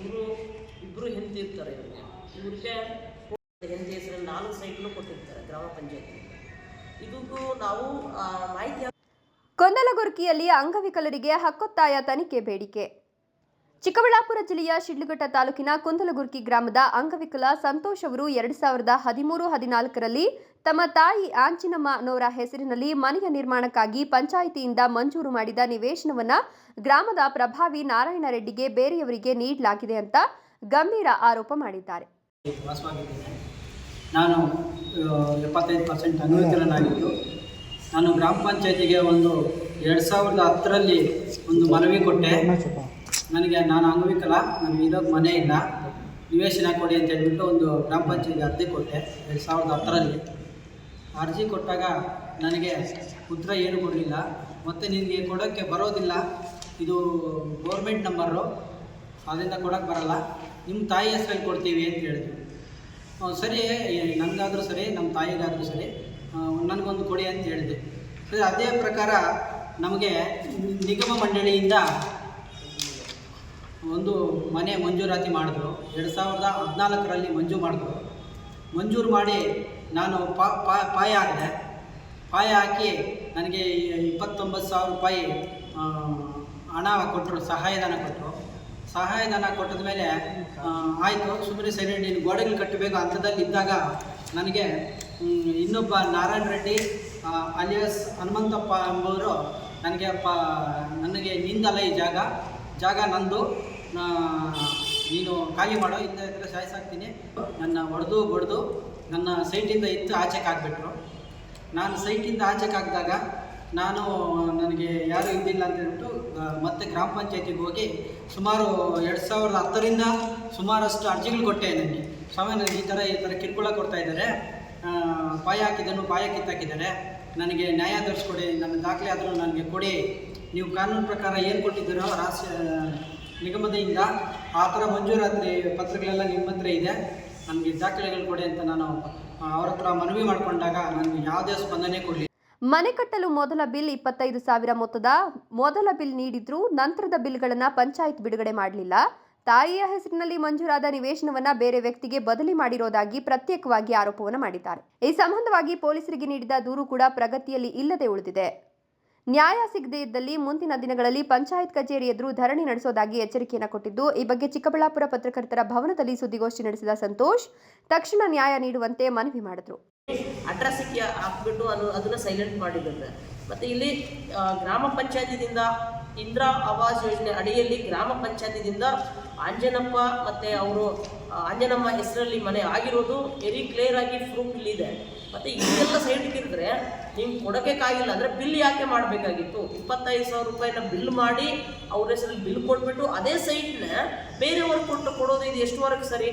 ಇವರು ಇಬ್ಬರು ಹೆಂಡತಿ ಇರ್ತಾರೆ ಇವ್ರಿಗೆ. ಇವ್ರಿಗೆ ಹೆಂಡತಿ ಹೆಸರಲ್ಲಿ ನಾಲ್ಕು ಸೈಟ್ನು ಕೊಟ್ಟಿರ್ತಾರೆ ಗ್ರಾಮ ಪಂಚಾಯತಿ ಇದಕ್ಕೂ ನಾವು ಮಾಹಿತಿ ಕೊಂದಲಗುರ್ಕಿಯಲ್ಲಿ ಅಂಗವಿಕಲರಿಗೆ ಹಕ್ಕೊತ್ತಾಯ ತನಿಖೆ ಬೇಡಿಕೆ. ಚಿಕ್ಕಬಳ್ಳಾಪುರ ಜಿಲ್ಲೆಯ ಶಿಡ್ಲಘಟ್ಟ ತಾಲೂಕಿನ ಕುಂದಲಗುರ್ಕಿ ಗ್ರಾಮದ ಅಂಗವಿಕಲ ಸಂತೋಷ್ ಅವರು ಎರಡು ಸಾವಿರದ ಹದಿಮೂರು ಹದಿನಾಲ್ಕರಲ್ಲಿ ತಮ್ಮ ತಾಯಿ ಆಂಚಿನಮ್ಮ ಅನ್ನೋರ ಹೆಸರಿನಲ್ಲಿ ಮನೆಯ ನಿರ್ಮಾಣಕ್ಕಾಗಿ ಪಂಚಾಯಿತಿಯಿಂದ ಮಂಜೂರು ಮಾಡಿದ ನಿವೇಶನವನ್ನ ಗ್ರಾಮದ ಪ್ರಭಾವಿ ನಾರಾಯಣ ರೆಡ್ಡಿಗೆ ಬೇರೆಯವರಿಗೆ ನೀಡಲಾಗಿದೆ ಅಂತ ಗಂಭೀರ ಆರೋಪ ಮಾಡಿದ್ದಾರೆ. ನಾನು ಎಪ್ಪತ್ತೈದು ಪರ್ಸೆಂಟ್ ಅನುಮತಿರನಾಗಿದ್ದು ನಾನು ಗ್ರಾಮ ಪಂಚಾಯತಿಗೆ ಒಂದು ಎರಡು ಸಾವಿರದ ಹತ್ತರಲ್ಲಿ ಒಂದು ಮನವಿ ಕೊಟ್ಟೆ. ನನಗೆ ನಾನು ಅಂಗವಿಕಲ ನನಗೆ ಇರೋದು ಮನೆ ಇಲ್ಲ. ನಿವೇಶನ ಕೊಡಿ ಅಂತ ಹೇಳ್ಬಿಟ್ಟು ಒಂದು ಗ್ರಾಮ ಪಂಚಾಯತಿಗೆ ಅರ್ಜಿ ಕೊಟ್ಟೆ, ಎರಡು ಸಾವಿರದ ಹತ್ತರಲ್ಲಿ. ಅರ್ಜಿ ಕೊಟ್ಟಾಗ ನನಗೆ ಉತ್ತರ ಏನು ಕೊಡಲಿಲ್ಲ. ಮತ್ತು ನಿನಗೆ ಕೊಡೋಕ್ಕೆ ಬರೋದಿಲ್ಲ. ಇದು ಗೌರ್ಮೆಂಟ್ ನಂಬರು ಅದರಿಂದ ಕೊಡೋಕ್ಕೆ ಬರಲ್ಲ. ನಿಮ್ಮ ತಾಯಿ ಹೆಸರಲ್ಲಿ ಕೊಡ್ತೀವಿ ಅಂತ ಹೇಳಿದ್ರು. ಸರಿ ನನಗಾದರೂ ಸರಿ ನಮ್ಮ ತಾಯಿಗಾದರೂ ಸರಿ. ನನಗೊಂದು ಕೊಡಿ ಅಂತ ಹೇಳಿದೆ ಸರಿ, ಅದೇ ಪ್ರಕಾರ ನಮಗೆ ನಿಗಮ ಮಂಡಳಿಯಿಂದ ಒಂದು ಮನೆ ಮಂಜೂರಾತಿ ಮಾಡಿದ್ರು. ಎರಡು ಸಾವಿರದ ಹದಿನಾಲ್ಕರಲ್ಲಿ ಮಂಜೂರು ಮಾಡಿದ್ರು. ಮಂಜೂರು ಮಾಡಿ ನಾನು ಪಾಯ ಹಾಕಿದೆ. ಪಾಯ ಹಾಕಿ ನನಗೆ ಇಪ್ಪತ್ತೊಂಬತ್ತು ಸಾವಿರ ರೂಪಾಯಿ ಹಣ ಕೊಟ್ಟರು, ಸಹಾಯಧನ ಕೊಟ್ಟರು. ಸಹಾಯಧನ ಕೊಟ್ಟದ ಮೇಲೆ ಆಯಿತು ಸುಮ್ಮನೆ ಸರಿ, ನೀನು ಗೋಡೆಗಳು ಕಟ್ಟಬೇಕು ಹಂತದಲ್ಲಿ ಇದ್ದಾಗ ನನಗೆ ಇನ್ನೊಬ್ಬ ನಾರಾಯಣ ರೆಡ್ಡಿ ಅಲಿಯಸ್ ಹನುಮಂತಪ್ಪ ಎಂಬುವರು ನನಗೆ, ಪ, ನನಗೆ ನಿಂದಲ್ಲ ಈ ಜಾಗ. ಜಾಗ ನಂದು. ನೀನು ಖಾಲಿ ಮಾಡೋ ಇಂದ ಇದ್ರೆ ಸಾಯಿಸಾಕ್ತೀನಿ. ನನ್ನ ಹೊಡೆದು ಬಡ್ದು ನನ್ನ ಸೈಟಿಂದ ಇತ್ತು ಆಚೆಗೆ ಹಾಕ್ಬಿಟ್ರು. ನಾನು ಸೈಟಿಂದ ಆಚೆಗೆ ಹಾಕಿದಾಗ ನಾನು ನನಗೆ ಯಾರೂ ಇದ್ದಿಲ್ಲ ಅಂತ ಹೇಳ್ಬಿಟ್ಟು ಮತ್ತೆ ಗ್ರಾಮ ಪಂಚಾಯತಿಗೆ ಹೋಗಿ ಸುಮಾರು ಎರಡು ಸಾವಿರದ ಹತ್ತರಿಂದ ಸುಮಾರಷ್ಟು ಅರ್ಜಿಗಳು ಕೊಟ್ಟೆ ನನಗೆ. ಸ್ವಾಮಿ ನನಗೆ ಈ ಥರ ಈ ಥರ ಕಿರುಕುಳ ಕೊಡ್ತಾ ಇದ್ದಾರೆ. ಆ, ಪಾಯ ಹಾಕಿದ್ದನ್ನು ಪಾಯ ಕಿತ್ತಾಕಿದ್ದಾರೆ. ನನಗೆ ನ್ಯಾಯ ತರಿಸ್ಕೊಡಿ ನನ್ನ ದಾಖಲೆ ಆದರೂ ನನಗೆ ಕೊಡಿ. ನೀವು ಕಾನೂನು ಪ್ರಕಾರ ಏನು ಕೊಟ್ಟಿದ್ದೀರೋ ರಾಷ್ಟ್ರ ನಿಗಮದಿಂದ ಆ ಥರ ಪತ್ರಗಳೆಲ್ಲ ನಿಮ್ಮ ಹತ್ರ ಇದೆ? ನನಗೆ ದಾಖಲೆಗಳು ಕೊಡಿ ಅಂತ ನಾನು ಅವ್ರ ಹತ್ರ ಮನವಿ ಮಾಡಿಕೊಂಡಾಗ ನನಗೆ ಯಾವುದೇ ಸ್ಪಂದನೆ ಕೊಡಲಿ. ಮನೆ ಕಟ್ಟಲು ಮೊದಲ ಬಿಲ್ ಇಪ್ಪತ್ತೈದು ಸಾವಿರ ಮೊತ್ತದ, ಮೊದಲ ಬಿಲ್ ನೀಡಿದ್ರು ನಂತರದ ಬಿಲ್ಗಳನ್ನು ಪಂಚಾಯತ್ ಬಿಡುಗಡೆ ಮಾಡಲಿಲ್ಲ. ತಾಯಿಯ ಹೆಸರಿನಲ್ಲಿ ಮಂಜೂರಾದ ನಿವೇಶನವನ್ನ ಬೇರೆ ವ್ಯಕ್ತಿಗೆ ಬದಲಿ ಮಾಡಿರೋದಾಗಿ ಪ್ರತ್ಯೇಕವಾಗಿ ಆರೋಪವನ್ನು ಮಾಡಿದ್ದಾರೆ. ಈ ಸಂಬಂಧವಾಗಿ ಪೊಲೀಸರಿಗೆ ನೀಡಿದ ದೂರು ಕೂಡ ಪ್ರಗತಿಯಲ್ಲಿ ಇಲ್ಲದೆ ಉಳಿದಿದೆ. ನ್ಯಾಯ ಸಿಗದೇ ಇದ್ದಲ್ಲಿ ಮುಂದಿನ ದಿನಗಳಲ್ಲಿ ಪಂಚಾಯತ್ ಕಚೇರಿ ಎದುರು ಧರಣಿ ನಡೆಸೋದಾಗಿ ಎಚ್ಚರಿಕೆಯನ್ನು ಕೊಟ್ಟಿದ್ದು, ಈ ಬಗ್ಗೆ ಚಿಕ್ಕಬಳ್ಳಾಪುರ ಪತ್ರಕರ್ತರ ಭವನದಲ್ಲಿ ಸುದ್ದಿಗೋಷ್ಠಿ ನಡೆಸಿದ ಸಂತೋಷ್, ತಕ್ಷಣ ನ್ಯಾಯ ನೀಡುವಂತೆ ಮನವಿ ಮಾಡಿದ್ರು. ಅಟ್ರಾಸಿಟಿ ಹಾಕ್ಬಿಟ್ಟು ಅನ್ನು ಅದನ್ನು ಸೈಲೆಂಟ್ ಮಾಡಿದ್ದಾರೆ ಮತ್ತು ಇಲ್ಲಿ ಗ್ರಾಮ ಪಂಚಾಯತಿದಿಂದ ಇಂದಿರಾ ಆವಾಸ್ ಯೋಜನೆ ಅಡಿಯಲ್ಲಿ ಗ್ರಾಮ ಪಂಚಾಯತಿದಿಂದ ಆಂಜನಪ್ಪ ಮತ್ತು ಅವರು ಆಂಜನಮ್ಮ ಹೆಸರಲ್ಲಿ ಮನೆ ಆಗಿರೋದು ವೆರಿ ಕ್ಲಿಯರ್ ಆಗಿ ಪ್ರೂಫ್ ಇಲ್ಲಿದೆ ಮತ್ತು ಇಲ್ಲೆಲ್ಲ ಸೈಡ್ಗೆ ಇದ್ರೆ ನಿಮ್ಗೆ ಕೊಡೋಕ್ಕಾಗಿಲ್ಲ ಅಂದರೆ ಬಿಲ್ ಯಾಕೆ ಮಾಡಬೇಕಾಗಿತ್ತು? ಇಪ್ಪತ್ತೈದು ಸಾವಿರ ರೂಪಾಯಿನ ಬಿಲ್ ಮಾಡಿ ಅವ್ರ ಹೆಸರಲ್ಲಿ ಬಿಲ್ ಕೊಟ್ಬಿಟ್ಟು ಅದೇ ಸೈಟ್ನ ಬೇರೆಯವ್ರಿಗೆ ಕೊಟ್ಟು ಕೊಡೋದು ಇದು ಎಷ್ಟುವರೆಗೆ ಸರಿ?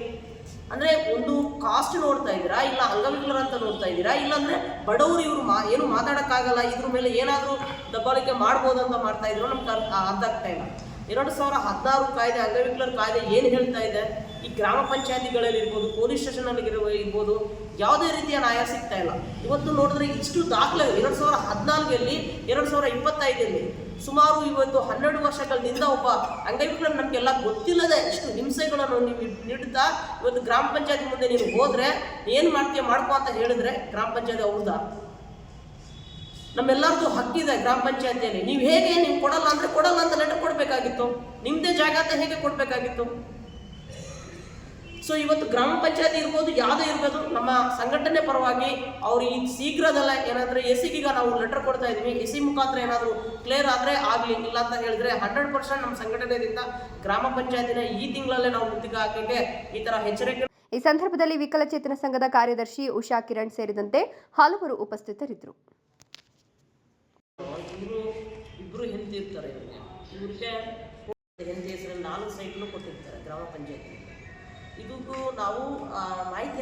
ಅಂದ್ರೆ ಒಂದು ಕಾಸ್ಟ್ ನೋಡ್ತಾ ಇದ್ದೀರಾ? ಇಲ್ಲ ಅಂಗವಿಕಲರ ಅಂತ ನೋಡ್ತಾ ಇದ್ದೀರಾ? ಇಲ್ಲಾಂದ್ರೆ ಬಡವರು ಇವರು ಮಾ ಏನು ಮಾತಾಡೋಕ್ಕಾಗಲ್ಲ, ಇದ್ರ ಮೇಲೆ ಏನಾದರೂ ದಬ್ಬಾಳಿಕೆ ಮಾಡ್ಬೋದು ಅಂತ ಮಾಡ್ತಾ ಇದ್ರು ನಮ್ಗೆ ಅರ್ಥ ಆಗ್ತಾ ಇಲ್ಲ. ಎರಡು ಸಾವಿರ ಹದಿನಾರು ಕಾಯ್ದೆ, ಅಂಗವಿಕಲರ ಕಾಯ್ದೆ ಏನು ಹೇಳ್ತಾ ಇದೆ? ಈ ಗ್ರಾಮ ಪಂಚಾಯತಿಗಳಲ್ಲಿ ಇರ್ಬೋದು, ಪೊಲೀಸ್ ಸ್ಟೇಷನಲ್ಲಿ ಇರ್ಬೋದು, ಯಾವುದೇ ರೀತಿಯ ನ್ಯಾಯ ಸಿಗ್ತಾ ಇಲ್ಲ. ಇವತ್ತು ನೋಡಿದ್ರೆ ಇಷ್ಟು ದಾಖಲೆ, ಎರಡು ಸಾವಿರ ಹದಿನಾಲ್ಕಲ್ಲಿ, ಎರಡು ಸಾವಿರ ಇಪ್ಪತ್ತೈದರಲ್ಲಿ ಸುಮಾರು ಇವತ್ತು ಹನ್ನೆರಡು ವರ್ಷಗಳಿಂದ ಒಬ್ಬ ಅಂಗವಿಕಲ ನಮಗೆಲ್ಲ ಗೊತ್ತಿಲ್ಲದೆ ಇಷ್ಟು ಹಿಂಸೆಗಳನ್ನು ನೀವು ನೀಡುತ್ತಾ ಇವತ್ತು ಗ್ರಾಮ ಪಂಚಾಯತ್ ಮುಂದೆ ನೀವು ಹೋದ್ರೆ ಏನು ಮಾಡ್ತೀಯ, ಮಾಡ್ಕೋ ಅಂತ ಹೇಳಿದ್ರೆ ಗ್ರಾಮ ಪಂಚಾಯತ್ ಹೌದಾ ನಮ್ಮೆಲ್ಲರದು ಹಕ್ಕಿದೆ ಗ್ರಾಮ ಪಂಚಾಯತಿಯಲ್ಲಿ. ನೀವು ಹೇಗೆ, ನೀವು ಕೊಡಲ್ಲ ಅಂದ್ರೆ ಕೊಡಲ್ಲ ಅಂತ ಲೆಟರ್ ಕೊಡಬೇಕಾಗಿತ್ತು. ನಿಮ್ಮದೇ ಜಾಗ ಅಂತ ಹೇಗೆ ಕೊಡಬೇಕಾಗಿತ್ತು? ಸೊ ಇವತ್ತು ಗ್ರಾಮ ಪಂಚಾಯತಿ ಇರ್ಬೋದು ಯಾವುದೇ ಇರ್ಬೋದು ನಮ್ಮ ಸಂಘಟನೆ ಪರವಾಗಿ ಅವರು ಈ ಶೀಘ್ರದಲ್ಲೇ ಏನಾದರೂ ಎಸಿಗೀಗ ನಾವು ಲೆಟರ್ ಕೊಡ್ತಾ ಇದೀವಿ ಎಸಿ ಮುಖಾಂತರ ಏನಾದರೂ ಕ್ಲಿಯರ್ ಆದರೆ ಆಗಲಿ ಇಲ್ಲ ಅಂತ ಹೇಳಿದ್ರೆ ಹಂಡ್ರೆಡ್ ಪರ್ಸೆಂಟ್ ನಮ್ಮ ಸಂಘಟನೆಯಿಂದ ಗ್ರಾಮ ಪಂಚಾಯತಿನ ಈ ತಿಂಗಳಲ್ಲೇ ನಾವು ಮುತ್ತಿಗೆ ಹಾಕಕ್ಕೆ ಈ ಥರ ಎಚ್ಚರಿಕೆ ಈ ಸಂದರ್ಭದಲ್ಲಿ ವಿಕಲಚೇತನ ಸಂಘದ ಕಾರ್ಯದರ್ಶಿ ಉಷಾ ಕಿರಣ್ ಸೇರಿದಂತೆ ಹಲವರು ಉಪಸ್ಥಿತರಿದ್ದರು. ಇಬ್ಬರು ಹೆಂಡತಿ ಇರ್ತಾರೆ ಇವ್ರಿಗೆ. ಹೆಂಡತಿ ಹೆಸರಲ್ಲಿ ನಾಲ್ಕು ಸೈಟ್ನು ಕೊಟ್ಟಿರ್ತಾರೆ ಗ್ರಾಮ ಪಂಚಾಯತಿ ಇದಕ್ಕೂ ನಾವು ಮಾಹಿತಿ